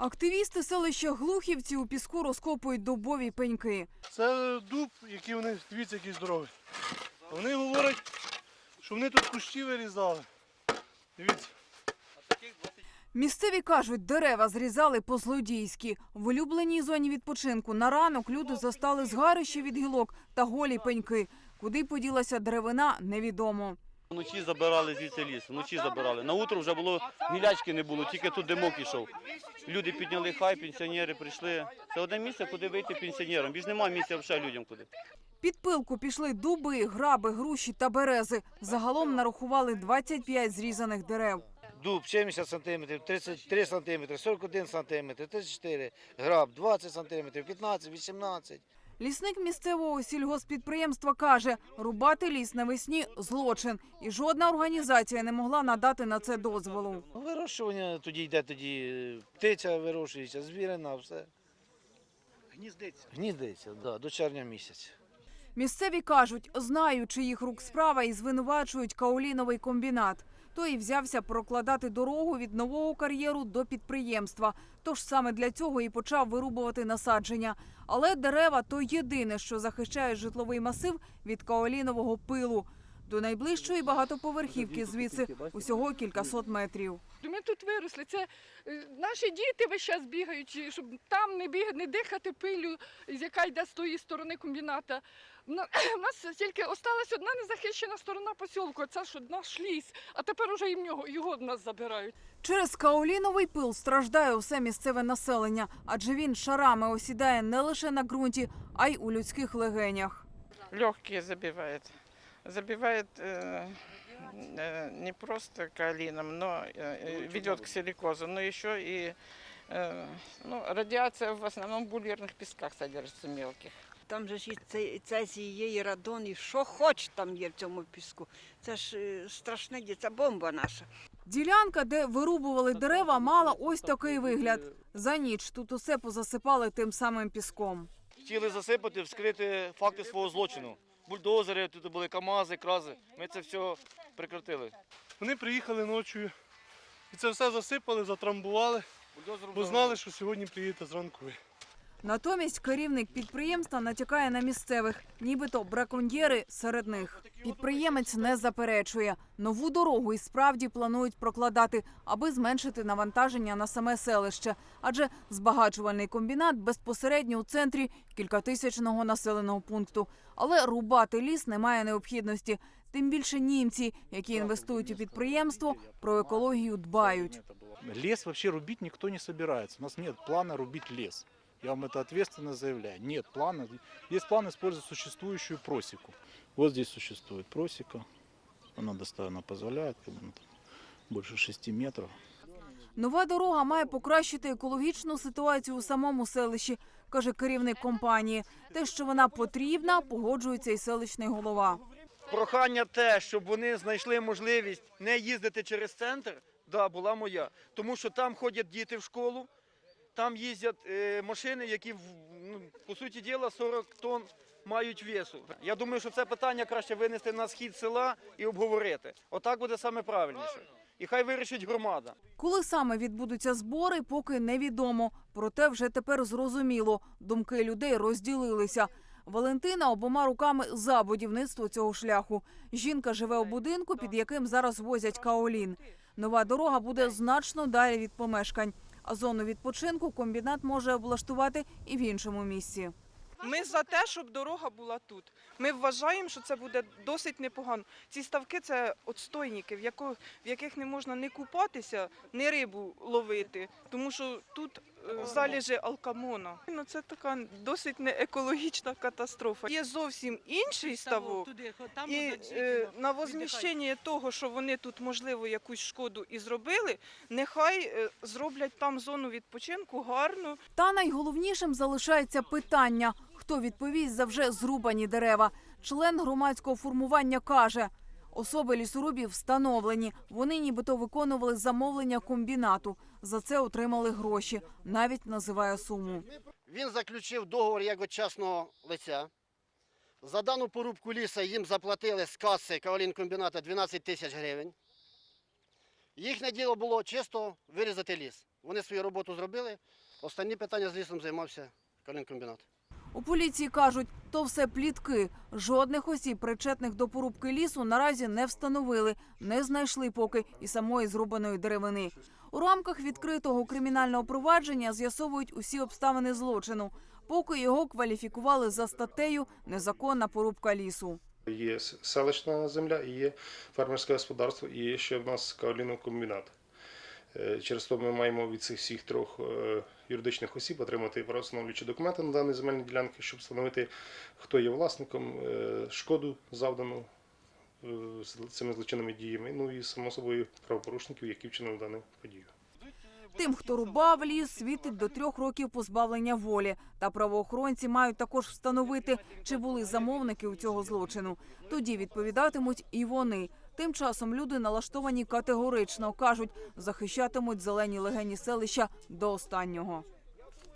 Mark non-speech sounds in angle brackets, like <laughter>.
Активісти селища Глухівці у піску розкопують дубові пеньки. Це дуб, який вони, дивіться, який здоровий. Вони говорять, що вони тут кущі вирізали. Дивіться. Місцеві кажуть, дерева зрізали по-злодійськи. В улюбленій зоні відпочинку на ранок люди застали згарище від гілок та голі пеньки. Куди поділася деревина, невідомо. Вночі забирали звідси ліс, вночі забирали. На утро вже було гілячки не було, тільки тут димок ішов. Люди підняли хай, пенсіонери прийшли. Це одне місце, куди вийти пенсіонерам. Більш немає місця взагалі людям куди. Під пилку пішли дуби, граби, груші та берези. Загалом нарахували 25 зрізаних дерев. Дуб 70 см, 33 см, 41 см, 34, граб 20 см, 15, 18. Лісник місцевого сільгоспідприємства каже, рубати ліс навесні – злочин. І жодна організація не могла надати на це дозволу. Вирощування тоді йде, тоді е, птиця вирощується, звірина, все. Гніздиться. Гніздиться, да, до червня місяця. Місцеві кажуть, знаючи їх рук справа і звинувачують каоліновий комбінат. Той і взявся прокладати дорогу від нового кар'єру до підприємства. Тож саме для цього і почав вирубувати насадження. Але дерева то єдине, що захищає житловий масив від каолінового пилу. До найближчої багатоповерхівки звідси усього кількасот метрів. Ми тут виросли. Це е, наші діти весь час бігають, щоб там не бігати, не дихати пилю, яка йде з тої сторони комбіната. <clears throat> У нас тільки осталась одна незахищена сторона посілку, це ж наш ліс, а тепер уже і в нього його в нас забирають. Через каоліновий пил страждає усе місцеве населення, адже він шарами осідає не лише на ґрунті, а й у людських легенях. легкие забивает Забивает э, э, не просто калином, но э, ведет к силикозу, но еще и э, ну, радиация в основном в бульверных песках содержится мелких. Там же ж і цей- цезій є, і радон, і що хоч там є в цьому піску. Це ж е, страшне дє- це бомба наша. Ділянка, де вирубували дерева, мала ось такий вигляд. За ніч тут усе позасипали тим самим піском. Хотіли засипати, вскрити факти свого злочину. Бульдозери, тут були КАМАЗи, крази. Ми це все прикрутили. Вони приїхали ночою і це все засипали, затрамбували, бо знали, що сьогодні приїдете зранку ви. Натомість керівник підприємства натякає на місцевих, нібито браконьєри серед них. Підприємець не заперечує. Нову дорогу і справді планують прокладати, аби зменшити навантаження на саме селище. Адже збагачувальний комбінат безпосередньо у центрі кількатисячного населеного пункту. Але рубати ліс немає необхідності. Тим більше німці, які інвестують у підприємство, про екологію дбають. Лес вообще рубить никто не собирается. У нас нет плана рубить лес. Я вам это ответственно заявляю. Нет плана. Есть план использовать существующую просеку. Вот здесь существует просека. Она достаточно позволяет, как бы, ну, больше 6 метров. Нова дорога має покращити екологічну ситуацію у самому селищі, каже керівник компанії. Те, що вона потрібна, погоджується і селищний голова. Прохання те, щоб вони знайшли можливість не їздити через центр, да, була моя. Тому що там ходять діти в школу, там їздять е, машини, які, ну, по суті діла, 40 тонн мають весу. Я думаю, що це питання краще винести на схід села і обговорити. Отак буде саме правильніше. І хай вирішить громада. Коли саме відбудуться збори, поки невідомо. Проте вже тепер зрозуміло. Думки людей розділилися. Валентина обома руками за будівництво цього шляху. Жінка живе у будинку, під яким зараз возять каолін. Нова дорога буде значно далі від помешкань. Зону відпочинку комбінат може облаштувати і в іншому місці. Ми за те, щоб дорога була тут. Ми вважаємо, що це буде досить непогано. Ці ставки це отстойники, в яких не можна не купатися, не рибу ловити, тому що тут е, залежи алкамона. Ну, це така досить не екологічна катастрофа. Є зовсім інший ставок. І е, на возміщення того, що вони тут можливо якусь шкоду і зробили, нехай е, зроблять там зону відпочинку гарну, Та найголовнішим залишається питання: хто відповість за вже зрубані дерева. Член громадського формування каже. Особи лісорубів встановлені. Вони нібито виконували замовлення комбінату. За це отримали гроші. Навіть називає суму. Він заключив договор як від лиця. За дану порубку ліса їм заплатили з каси Кавалінкомбіната 12 тисяч гривень. Їхнє діло було чисто вирізати ліс. Вони свою роботу зробили. Останні питання з лісом займався калінкомбінат. У поліції кажуть, то все плітки. Жодних осіб, причетних до порубки лісу, наразі не встановили, не знайшли поки і самої зрубаної деревини. У рамках відкритого кримінального провадження з'ясовують усі обставини злочину. Поки його кваліфікували за статтею незаконна порубка лісу. Є селищна земля, є фермерське господарство, і є ще в нас каолінокомбінат. Е, Через то ми маємо від цих всіх трьох е, юридичних осіб отримати правостановлюючі документи на дані земельні ділянки, щоб встановити, хто є власником, е, шкоду завдану цими злочинними діями, ну і само собою правопорушників, які вчинили дану подію. Тим, хто рубав ліс, світить до трьох років позбавлення волі. Та правоохоронці мають також встановити, чи були замовники у цього злочину. Тоді відповідатимуть і вони. Тим часом люди налаштовані категорично кажуть, захищатимуть зелені легені селища до останнього.